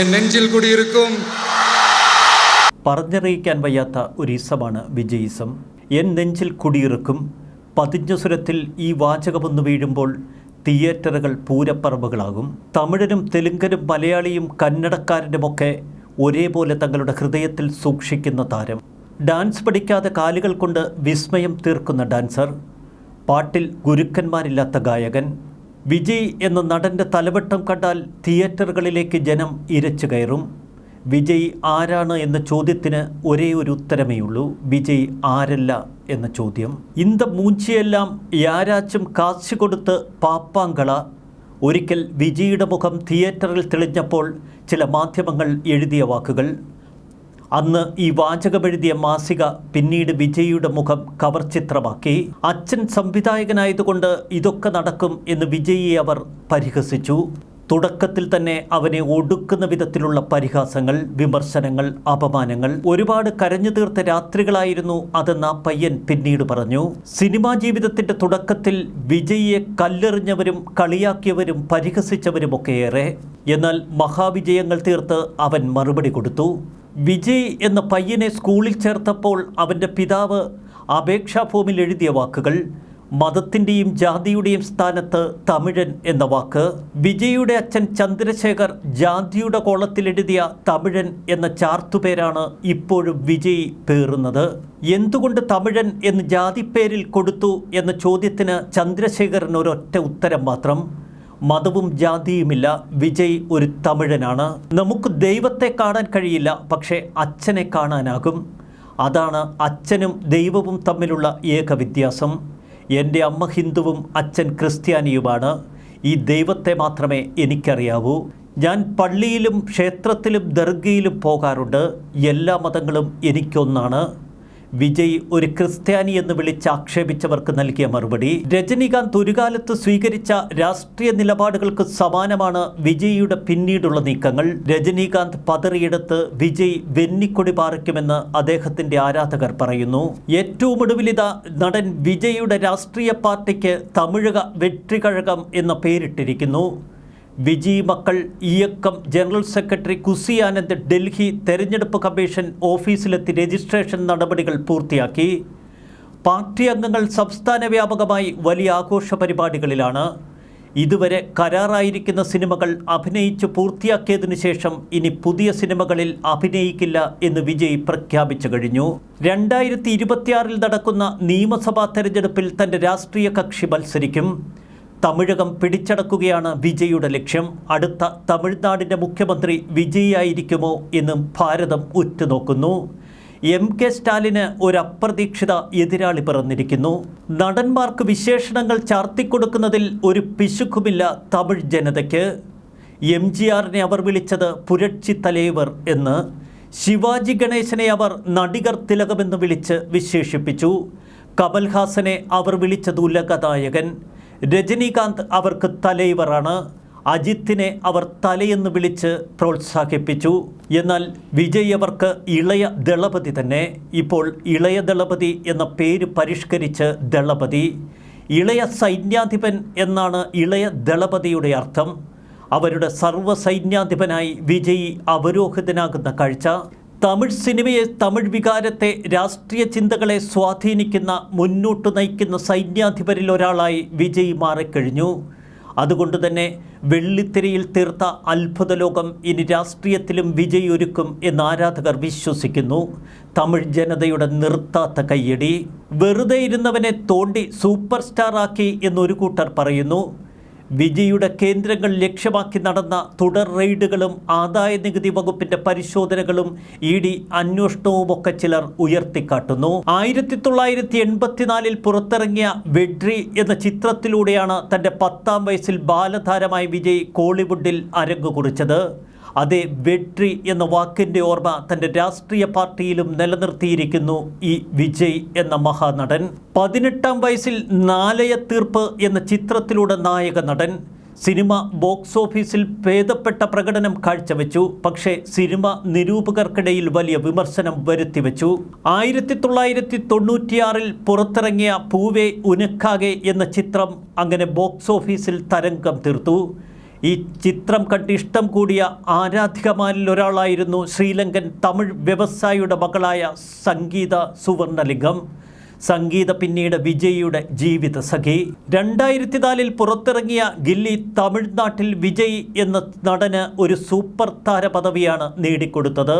നെഞ്ചിൽ കൂടിയിരിക്കും. പറഞ്ഞറിയിക്കാൻ വയ്യാത്ത ഒരു ഈസമാണ് വിജയിസം. എൻ നെഞ്ചിൽ കുടിയിറക്കും പതിഞ്ഞ സ്വരത്തിൽ ഈ വാചകമൊന്നു വീഴുമ്പോൾ തിയേറ്ററുകൾ പൂരപ്പറമ്പുകളാകും. തമിഴനും തെലുങ്കനും മലയാളിയും കന്നടക്കാരനുമൊക്കെ ഒരേപോലെ തങ്ങളുടെ ഹൃദയത്തിൽ സൂക്ഷിക്കുന്ന താരം. ഡാൻസ് പഠിക്കാതെ കാലുകൾ കൊണ്ട് വിസ്മയം തീർക്കുന്ന ഡാൻസർ. പാട്ടിൽ ഗുരുക്കന്മാരില്ലാത്ത ഗായകൻ. വിജയ് എന്ന നടന്റെ തലവട്ടം കണ്ടാൽ തിയേറ്ററുകളിലേക്ക് ജനം ഇരച്ചു കയറും. വിജയ് ആരാണ് എന്ന ചോദ്യത്തിന് ഒരേ ഒരു ഉത്തരമേയുള്ളൂ വിജയ് ആരല്ല എന്ന ചോദ്യം. ഇന്ത മൂഞ്ചിയെല്ലാം യാരാച്ചും കാശ് കൊടുത്ത് പാപ്പാങ്കള. ഒരിക്കൽ വിജയുടെ മുഖം തിയേറ്ററിൽ തെളിഞ്ഞപ്പോൾ ചില മാധ്യമങ്ങൾ എഴുതിയ വാക്കുകൾ. അന്ന് ഈ വാചകമെഴുതിയ മാസിക പിന്നീട് വിജയിയുടെ മുഖം കവർ ചിത്രമാക്കി. അച്ഛൻ സംവിധായകനായതുകൊണ്ട് ഇതൊക്കെ നടക്കും എന്ന് വിജയിയെ അവർ പരിഹസിച്ചു. തുടക്കത്തിൽ തന്നെ അവനെ ഒടുക്കുന്ന വിധത്തിലുള്ള പരിഹാസങ്ങൾ വിമർശനങ്ങൾ അപമാനങ്ങൾ. ഒരുപാട് കരഞ്ഞു തീർത്ത രാത്രികളായിരുന്നു അതെന്ന് പയ്യൻ പിന്നീട് പറഞ്ഞു. സിനിമാ ജീവിതത്തിന്റെ തുടക്കത്തിൽ വിജയിയെ കല്ലെറിഞ്ഞവരും കളിയാക്കിയവരും പരിഹസിച്ചവരുമൊക്കെയേറെ. എന്നാൽ മഹാവിജയങ്ങൾ തീർത്ത് അവൻ മറുപടി കൊടുത്തു. വിജയ് എന്ന പയ്യനെ സ്കൂളിൽ ചേർത്തപ്പോൾ അവന്റെ പിതാവ് അപേക്ഷാ ഫോമിൽ എഴുതിയ വാക്കുകൾ മതത്തിന്റെയും ജാതിയുടെയും സ്ഥാനത്ത് തമിഴൻ എന്ന വാക്ക് വിജയുടെ അച്ഛൻ ചന്ദ്രശേഖർ ജാതിയുടെ കോളത്തിലെഴുതിയ തമിഴൻ എന്ന ചാർത്തുപേരാണ് ഇപ്പോഴും വിജയ് പേറുന്നത്. എന്തുകൊണ്ട് തമിഴൻ എന്ന് ജാതിപ്പേരിൽ കൊടുത്തു എന്ന ചോദ്യത്തിന് ചന്ദ്രശേഖരൻ ഒരൊറ്റ ഉത്തരം മാത്രം? മതവും ജാതിയുമില്ല. വിജയ് ഒരു തമിഴനാണ്. നമുക്ക് ദൈവത്തെ കാണാൻ കഴിയില്ല പക്ഷേ അച്ഛനെ കാണാനാകും. അതാണ് അച്ഛനും ദൈവവും തമ്മിലുള്ള ഏക വ്യത്യാസം. എന്റെ അമ്മ ഹിന്ദുവും അച്ഛൻ ക്രിസ്ത്യാനിയുമാണ്. ഈ ദൈവത്തെ മാത്രമേ എനിക്കറിയാവൂ. ഞാൻ പള്ളിയിലും ക്ഷേത്രത്തിലും ദർഗയിലും പോകാറുണ്ട്. എല്ലാ മതങ്ങളും എനിക്കൊന്നാണ്. വിജയ് ഒരു ക്രിസ്ത്യാനി എന്ന് വിളിച്ച് ആക്ഷേപിച്ചവർക്ക് നൽകിയ മറുപടി. രജനീകാന്ത് ഒരു കാലത്ത് സ്വീകരിച്ച രാഷ്ട്രീയ നിലപാടുകൾക്ക് സമാനമാണ് വിജയിയുടെ പിന്നീടുള്ള നീക്കങ്ങൾ. രജനീകാന്ത് പതറിയെടുത്ത് വിജയ് വെന്നിക്കൊടി പാറിക്കുമെന്ന് അദ്ദേഹത്തിന്റെ ആരാധകർ പറയുന്നു. ഏറ്റവും ഒടുവിലിത നടൻ വിജയിയുടെ രാഷ്ട്രീയ പാർട്ടിക്ക് തമിഴക വെற்றிകഴകം എന്ന പേരിട്ടിരിക്കുന്നു. Vijay Makkal Iyakkam general secretary Cuzzi Anand Delhi തെരഞ്ഞെടുപ്പ് കമ്മീഷൻ ഓഫീസിലെത്തി രജിസ്ട്രേഷൻ നടപടികൾ പൂർത്തിയാക്കി. പാർട്ടി അംഗങ്ങൾ സംസ്ഥാന വ്യാപകമായി വലിയ ആഘോഷ പരിപാടികളിലാണ്. ഇതുവരെ കരാറായിരിക്കുന്ന സിനിമകൾ അഭിനയിച്ച് പൂർത്തിയാക്കിയതിനു ശേഷം ഇനി പുതിയ സിനിമകളിൽ അഭിനയിക്കില്ല എന്ന് വിജയ് പ്രഖ്യാപിച്ചു കഴിഞ്ഞു. രണ്ടായിരത്തി ഇരുപത്തിയാറിൽ നടക്കുന്ന നിയമസഭാ തെരഞ്ഞെടുപ്പിൽ തന്റെ രാഷ്ട്രീയ കക്ഷി മത്സരിക്കും. തമിഴകം പിടിച്ചടക്കുകയാണ് വിജയുടെ ലക്ഷ്യം. അടുത്ത തമിഴ്നാടിന്റെ മുഖ്യമന്ത്രി വിജയായിരിക്കുമോ എന്നും ഭാരതം ഉറ്റുനോക്കുന്നു. എം കെ സ്റ്റാലിന് ഒരു അപ്രതീക്ഷിത എതിരാളി പിറന്നിരിക്കുന്നു. നടന്മാർക്ക് വിശേഷണങ്ങൾ ചാർത്തിക്കൊടുക്കുന്നതിൽ ഒരു പിശുക്കുമില്ല തമിഴ് ജനതയ്ക്ക്. എം ജി ആറിനെ അവർ വിളിച്ചത് പുരക്ഷി തലേവർ എന്ന്. ശിവാജി ഗണേശനെ അവർ നടികർ തിലകമെന്ന് വിളിച്ച് വിശേഷിപ്പിച്ചു. കമൽഹാസനെ അവർ വിളിച്ചത് ഉലകനായകൻ. രജനീകാന്ത് അവർക്ക് തലൈവറാണ്. അജിത്തിനെ അവർ തലയെന്ന് വിളിച്ച് പ്രോത്സാഹിപ്പിച്ചു. എന്നാൽ വിജയ് അവർക്ക് ഇളയ ദളപതി തന്നെ. ഇപ്പോൾ ഇളയ ദളപതി എന്ന പേര് പരിഷ്കരിച്ച് ദളപതി. ഇളയ സൈന്യാധിപൻ എന്നാണ് ഇളയ ദളപതിയുടെ അർത്ഥം. അവരുടെ സർവ സൈന്യാധിപനായി വിജയ് അവരോഹിതനാകുന്ന കാഴ്ച. തമിഴ് സിനിമയെ തമിഴ് വികാരത്തെ രാഷ്ട്രീയ ചിന്തകളെ സ്വാധീനിക്കുന്ന മുന്നോട്ട് നയിക്കുന്ന സൈന്യാധിപരിൽ ഒരാളായി വിജയ് മാറിക്കഴിഞ്ഞു. അതുകൊണ്ട് തന്നെ വെള്ളിത്തിരയിൽ തീർത്ത അത്ഭുത ലോകം ഇനി രാഷ്ട്രീയത്തിലും വിജയ് ഒരുക്കും എന്ന് ആരാധകർ വിശ്വസിക്കുന്നു. തമിഴ് ജനതയുടെ നിർത്താത്ത കയ്യടി. വെറുതെ ഇരുന്നവനെ തോണ്ടി സൂപ്പർ സ്റ്റാറാക്കി എന്നൊരു കൂട്ടർ പറയുന്നു. വിജയുടെ കേന്ദ്രങ്ങൾ ലക്ഷ്യമാക്കി നടന്ന തുടർ റെയ്ഡുകളും ആദായ നികുതി വകുപ്പിന്റെ പരിശോധനകളും ഇ ഡി അന്വേഷണവുമൊക്കെ ചിലർ ഉയർത്തിക്കാട്ടുന്നു. ആയിരത്തി തൊള്ളായിരത്തി എൺപത്തിനാലിൽ പുറത്തിറങ്ങിയ വെഡ്രി എന്ന ചിത്രത്തിലൂടെയാണ് തന്റെ പത്താം വയസ്സിൽ ബാലതാരമായി വിജയ് കോളിവുഡിൽ അരങ്ങു കുറിച്ചത് അതേ വെട്രി എന്ന വാക്കിന്റെ ഓർമ്മ തന്റെ രാഷ്ട്രീയ പാർട്ടിയിലും നിലനിർത്തിയിരിക്കുന്നു ഈ വിജയ് എന്ന മഹാനടൻ. പതിനെട്ടാം വയസ്സിൽ നാലയ തീർപ്പ് എന്ന ചിത്രത്തിലൂടെ നായക നടൻ. സിനിമ ബോക്സ് ഓഫീസിൽ ഭേദപ്പെട്ട പ്രകടനം കാഴ്ചവെച്ചു. പക്ഷേ സിനിമ നിരൂപകർക്കിടയിൽ വലിയ വിമർശനം വരുത്തിവെച്ചു. ആയിരത്തി തൊള്ളായിരത്തി തൊണ്ണൂറ്റിയാറിൽ പുറത്തിറങ്ങിയ പൂവേ ഉനക്കാകെ എന്ന ചിത്രം അങ്ങനെ ബോക്സ് ഓഫീസിൽ തരംഗം തീർത്തു. ഈ ചിത്രം കണ്ട് ഇഷ്ടം കൂടിയ ആരാധികമാരിൽ ഒരാളായിരുന്നു ശ്രീലങ്കൻ തമിഴ് വ്യവസായിയുടെ മകളായ സംഗീത സുവർണലിംഗം. സംഗീത പിന്നീട് വിജയിയുടെ ജീവിത സഖി. രണ്ടായിരത്തി നാലിൽ പുറത്തിറങ്ങിയ ഗില്ലി തമിഴ്നാട്ടിൽ വിജയ് എന്ന നടന് ഒരു സൂപ്പർ താര പദവിയാണ് നേടിക്കൊടുത്തത്.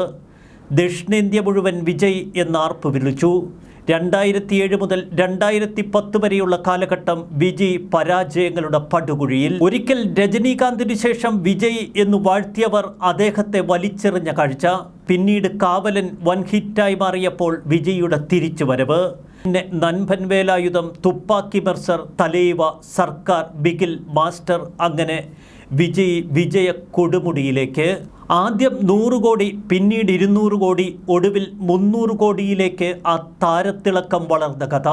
ദക്ഷിണേന്ത്യ മുഴുവൻ വിജയ് എന്നാർപ്പ് വിളിച്ചു. രണ്ടായിരത്തി ഏഴ് മുതൽ രണ്ടായിരത്തി പത്ത് വരെയുള്ള കാലഘട്ടം വിജയ് പരാജയങ്ങളുടെ പടുകുഴിയിൽ. ഒരിക്കൽ രജനീകാന്തിന് ശേഷം വിജയ് എന്ന് വാഴ്ത്തിയവർ അദ്ദേഹത്തെ വലിച്ചെറിഞ്ഞ കാഴ്ച. പിന്നീട് കാവലൻ വൻ ഹിറ്റായി മാറിയപ്പോൾ വിജയിയുടെ തിരിച്ചുവരവ്. പിന്നെ നൻപൻ വേലായുധം തുപ്പാക്കി മെർസർ തലൈവ സർക്കാർ ബിഗിൽ മാസ്റ്റർ അങ്ങനെ വിജയ് വിജയ കൊടുമുടിയിലേക്ക്. ആദ്യം നൂറ് കോടി പിന്നീട് ഇരുന്നൂറ് കോടി ഒടുവിൽ മുന്നൂറ് കോടിയിലേക്ക് ആ താരത്തിളക്കം വളർന്ന കഥ.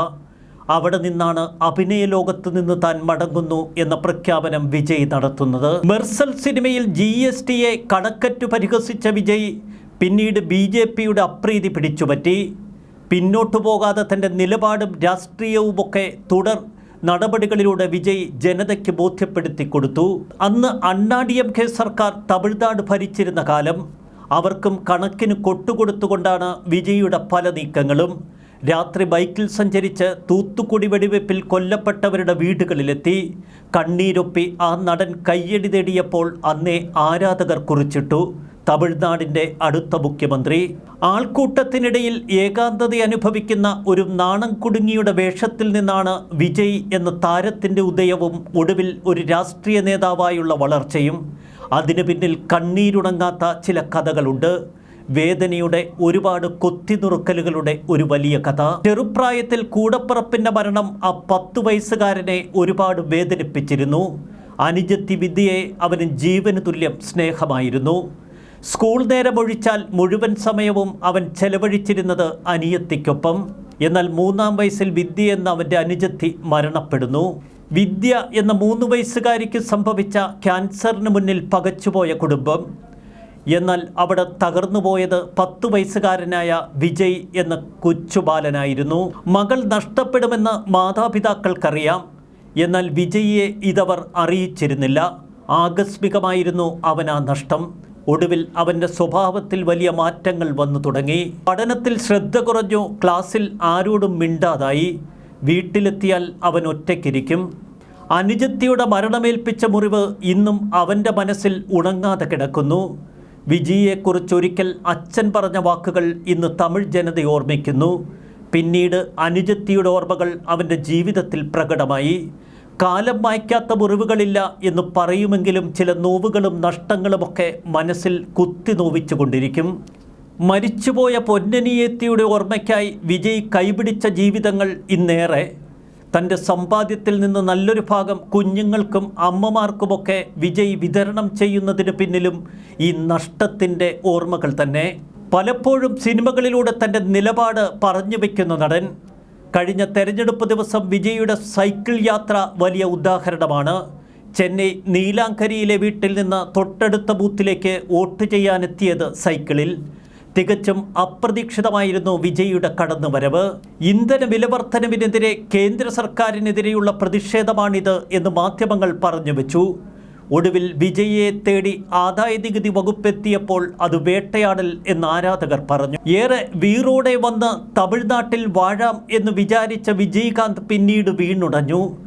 അവിടെ നിന്നാണ് അഭിനയ ലോകത്ത് നിന്ന് താൻ മടങ്ങുന്നു എന്ന പ്രഖ്യാപനം വിജയ് നടത്തുന്നത്. മെർസൽ സിനിമയിൽ ജി എസ് ടിയെ കണക്കറ്റു പരിഹസിച്ച വിജയ് പിന്നീട് ബി ജെ പിയുടെ അപ്രീതി പിടിച്ചുപറ്റി. പിന്നോട്ടു പോകാതെ തന്റെ നിലപാടും രാഷ്ട്രീയവുമൊക്കെ തുടർ നടപടികളിലൂടെ വിജയ് ജനതയ്ക്ക് ബോധ്യപ്പെടുത്തി കൊടുത്തു. അന്ന് അണ്ണാ ഡി എം കെ സർക്കാർ തമിഴ്നാട് ഭരിച്ചിരുന്ന കാലം അവർക്കും കണക്കിന് കൊട്ടുകൊടുത്തുകൊണ്ടാണ് വിജയിയുടെ പല നീക്കങ്ങളും. രാത്രി ബൈക്കിൽ സഞ്ചരിച്ച് തൂത്തുക്കുടി വെടിവെപ്പിൽ കൊല്ലപ്പെട്ടവരുടെ വീടുകളിലെത്തി. കണ്ണീരൊപ്പി ആ നടൻ കയ്യടി നേടിയപ്പോൾ അന്നേ ആരാധകർ കുറിച്ചിട്ടു. തമിഴ്നാടിന്റെ അടുത്ത മുഖ്യമന്ത്രി. ആൾക്കൂട്ടത്തിനിടയിൽ ഏകാന്തത അനുഭവിക്കുന്ന ഒരു നാണം കുടുങ്ങിയുടെ വേഷത്തിൽ നിന്നാണ് വിജയ് എന്ന താരത്തിന്റെ ഉദയവും ഒടുവിൽ ഒരു രാഷ്ട്രീയ നേതാവായുള്ള വളർച്ചയും. അതിനു പിന്നിൽ കണ്ണീരുണങ്ങാത്ത ചില കഥകളുണ്ട്. വേദനയുടെ ഒരുപാട് കൊത്തിനുറുക്കലുകളുടെ ഒരു വലിയ കഥ. ചെറുപ്രായത്തിൽ കൂടപ്പിറപ്പിന്റെ മരണം ആ പത്തു വയസ്സുകാരനെ ഒരുപാട് വേദനിപ്പിച്ചിരുന്നു. അനുജത്തി വിദ്യയെ അവന് ജീവന് തുല്യം സ്നേഹമായിരുന്നു. സ്കൂൾ നേരമൊഴിച്ചാൽ മുഴുവൻ സമയവും അവൻ ചെലവഴിച്ചിരുന്നത് അനിയത്തിക്കൊപ്പം. എന്നാൽ മൂന്നാം വയസ്സിൽ വിദ്യ എന്ന അവന്റെ അനുജത്തി മരണപ്പെടുന്നു. വിദ്യ എന്ന മൂന്ന് വയസ്സുകാരിക്ക് സംഭവിച്ച ക്യാൻസറിന് മുന്നിൽ പകച്ചുപോയ കുടുംബം. എന്നാൽ അവിടെ തകർന്നുപോയത് പത്തു വയസ്സുകാരനായ വിജയ് എന്ന കൊച്ചുബാലനായിരുന്നു. മകൾ നഷ്ടപ്പെടുമെന്ന് മാതാപിതാക്കൾക്കറിയാം. എന്നാൽ വിജയിയെ ഇതവർ അറിയിച്ചിരുന്നില്ല. ആകസ്മികമായിരുന്നു അവനാ നഷ്ടം. ഒടുവിൽ അവന്റെ സ്വഭാവത്തിൽ വലിയ മാറ്റങ്ങൾ വന്നു തുടങ്ങി. പഠനത്തിൽ ശ്രദ്ധ കുറഞ്ഞു ക്ലാസ്സിൽ ആരോടും മിണ്ടാതായി. വീട്ടിലെത്തിയാൽ അവൻ ഒറ്റയ്ക്കിരിക്കും. അനുജത്തിയുടെ മരണമേൽപ്പിച്ച മുറിവ് ഇന്നും അവന്റെ മനസ്സിൽ ഉണങ്ങാതെ കിടക്കുന്നു. വിജിയെക്കുറിച്ചൊരിക്കൽ അച്ഛൻ പറഞ്ഞ വാക്കുകൾ ഇന്ന് തമിഴ് ജനത ഓർമ്മിക്കുന്നു. പിന്നീട് അനുജത്തിയുടെ ഓർമ്മകൾ അവന്റെ ജീവിതത്തിൽ പ്രകടമായി. കാലം മായ്ക്കാത്ത മുറിവുകളില്ല എന്ന് പറയുമെങ്കിലും ചില നോവുകളും നഷ്ടങ്ങളുമൊക്കെ മനസ്സിൽ കുത്തി നോവിച്ചുകൊണ്ടിരിക്കും. മരിച്ചുപോയ പൊന്നനിയേത്തിയുടെ ഓർമ്മയ്ക്കായി വിജയ് കൈപിടിച്ച ജീവിതങ്ങൾ ഇന്നേറെ. തന്റെ സമ്പാദ്യത്തിൽ നിന്ന് നല്ലൊരു ഭാഗം കുഞ്ഞുങ്ങൾക്കും അമ്മമാർക്കുമൊക്കെ വിജയ് വിതരണം ചെയ്യുന്നതിന് പിന്നിലും ഈ നഷ്ടത്തിന്റെ ഓർമ്മകൾ തന്നെ. പലപ്പോഴും സിനിമകളിലൂടെ തന്റെ നിലപാട് പറഞ്ഞു വയ്ക്കുന്ന നടൻ കഴിഞ്ഞ തെരഞ്ഞെടുപ്പ് ദിവസം വിജയുടെ സൈക്കിൾ യാത്ര വലിയ ഉദാഹരണമാണ്. ചെന്നൈ നീലാങ്കരിയിലെ വീട്ടിൽ നിന്ന് തൊട്ടടുത്ത ബൂത്തിലേക്ക് വോട്ട് ചെയ്യാനെത്തിയത് സൈക്കിളിൽ. തികച്ചും അപ്രതീക്ഷിതമായിരുന്നു വിജയിയുടെ കടന്നുവരവ്. ഇന്ധന വിലവർദ്ധനവിനെതിരെ കേന്ദ്ര സർക്കാരിനെതിരെയുള്ള പ്രതിഷേധമാണിത് എന്ന് മാധ്യമങ്ങൾ പറഞ്ഞു വെച്ചു. ഒടുവിൽ വിജയിയെ തേടി ആദായ നികുതി വകുപ്പെത്തിയപ്പോൾ അത് വേട്ടയാടൽ എന്ന് ആരാധകർ പറഞ്ഞു. ഏറെ വീറോടെ വന്ന് തമിഴ്നാട്ടിൽ വാഴാം എന്ന് വിചാരിച്ച വിജയകാന്ത് പിന്നീട് വീണുടഞ്ഞു.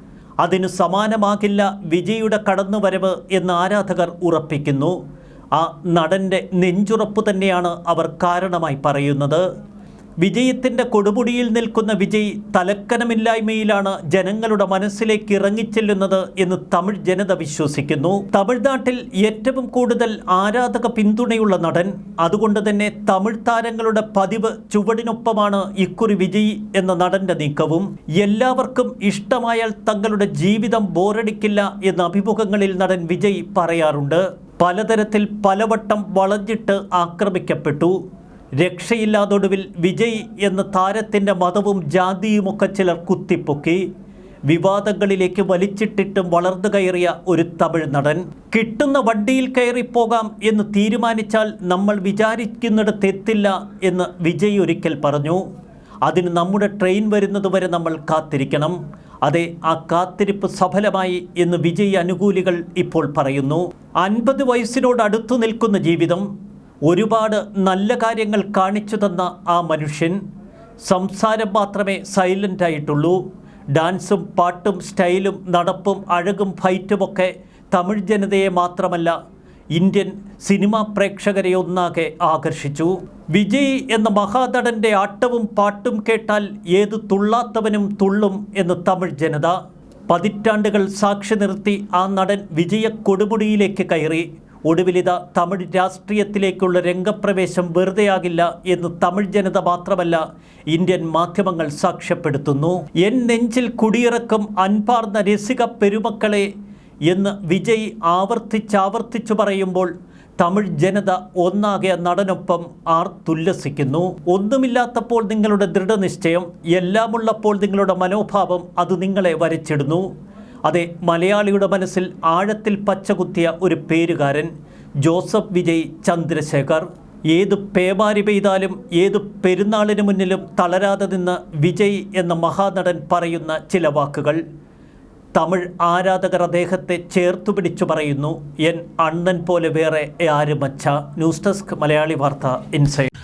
അതിനു സമാനമാകില്ല വിജയുടെ കടന്നുവരവ് എന്ന് ആരാധകർ ഉറപ്പിക്കുന്നു. ആ നടന്റെ നെഞ്ചുറപ്പ് തന്നെയാണ് അവർ കാരണമായി പറയുന്നത്. വിജയത്തിന്റെ കൊടുമുടിയിൽ നിൽക്കുന്ന വിജയ് തലക്കനമില്ലായ്മയിലാണ് ജനങ്ങളുടെ മനസ്സിലേക്ക് ഇറങ്ങിച്ചെല്ലുന്നത് എന്ന് തമിഴ് ജനത വിശ്വസിക്കുന്നു. തമിഴ്നാട്ടിൽ ഏറ്റവും കൂടുതൽ ആരാധക പിന്തുണയുള്ള നടൻ അതുകൊണ്ട് തന്നെ തമിഴ് താരങ്ങളുടെ പതിവ് ചുവടിനൊപ്പമാണ് ഇക്കുറി വിജയ് എന്ന നടന്റെ നീക്കവും. എല്ലാവർക്കും ഇഷ്ടമായാൽ തങ്ങളുടെ ജീവിതം ബോറടിക്കില്ല എന്ന അഭിമുഖങ്ങളിൽ നടൻ വിജയ് പറയാറുണ്ട്. പലതരത്തിൽ പലവട്ടം വളഞ്ഞിട്ട് ആക്രമിക്കപ്പെട്ടു. രക്ഷയില്ലാതൊടുവിൽ വിജയ് എന്ന താരത്തിന്റെ മതവും ജാതിയുമൊക്കെ ചിലർ കുത്തിപ്പൊക്കി. വിവാദങ്ങളിലേക്ക് വലിച്ചിട്ടിട്ടും വളർന്നു കയറിയ ഒരു തമിഴ് നടൻ. കിട്ടുന്ന വണ്ടിയിൽ കയറിപ്പോകാം എന്ന് തീരുമാനിച്ചാൽ നമ്മൾ വിചാരിക്കുന്നിടത്ത് എത്തില്ല എന്ന് വിജയ് ഒരിക്കൽ പറഞ്ഞു. അതിന് നമ്മുടെ ട്രെയിൻ വരുന്നതുവരെ നമ്മൾ കാത്തിരിക്കണം. അതെ ആ കാത്തിരിപ്പ് സഫലമായി എന്ന് വിജയ് അനുകൂലികൾ ഇപ്പോൾ പറയുന്നു. അൻപത് വയസ്സിനോട് അടുത്തു നിൽക്കുന്ന ജീവിതം ഒരുപാട് നല്ല കാര്യങ്ങൾ കാണിച്ചു തന്ന ആ മനുഷ്യൻ സംസാരം മാത്രമേ സൈലന്റ് ആയിട്ടുള്ളൂ. ഡാൻസും പാട്ടും സ്റ്റൈലും നടപ്പും അഴകും ഫൈറ്റുമൊക്കെ തമിഴ് ജനതയെ മാത്രമല്ല ഇന്ത്യൻ സിനിമാ പ്രേക്ഷകരെ ഒന്നാകെ ആകർഷിച്ചു. വിജയ് എന്ന മഹാനടന്റെ ആട്ടവും പാട്ടും കേട്ടാൽ ഏത് തുള്ളാത്തവനും തുള്ളും എന്ന് തമിഴ് ജനത. പതിറ്റാണ്ടുകൾ സാക്ഷി നിർത്തി ആ നടൻ വിജയ കൊടുമുടിയിലേക്ക് കയറി. ഒടുവിലിത തമിഴ് രാഷ്ട്രീയത്തിലേക്കുള്ള രംഗപ്രവേശം വെറുതെയാകില്ല എന്ന് തമിഴ് ജനത മാത്രമല്ല ഇന്ത്യൻ മാധ്യമങ്ങൾ സാക്ഷ്യപ്പെടുത്തുന്നു. എൻ നെഞ്ചിൽ കുടിയിറക്കും അൻപാർന്ന രസിക പെരുമക്കളെ എന്ന് വിജയ് ആവർത്തിച്ചാവർത്തിച്ചു പറയുമ്പോൾ തമിഴ് ജനത ഒന്നാകെ നടനൊപ്പം ആർ തുല്ലസിക്കുന്നു. ഒന്നുമില്ലാത്തപ്പോൾ നിങ്ങളുടെ ദൃഢനിശ്ചയം എല്ലാമുള്ളപ്പോൾ നിങ്ങളുടെ മനോഭാവം അത് നിങ്ങളെ വരച്ചിടുന്നു. അതെ മലയാളിയുടെ മനസ്സിൽ ആഴത്തിൽ പച്ചകുത്തിയ ഒരു പേരുകാരൻ ജോസഫ് വിജയ് ചന്ദ്രശേഖർ. ഏത് പേമാരി പെയ്താലും ഏത് പെരുന്നാളിന് മുന്നിലും തളരാതെ നിന്ന് വിജയ് എന്ന മഹാനടൻ പറയുന്ന ചില വാക്കുകൾ. തമിഴ് ആരാധകർ അദ്ദേഹത്തെ ചേർത്തു പിടിച്ചു പറയുന്നു. എൻ അണ്ണൻ പോലെ വേറെ ആരുമച്ച. ന്യൂസ് ഡെസ്ക് മലയാളി വാർത്ത ഇൻസൈഡ്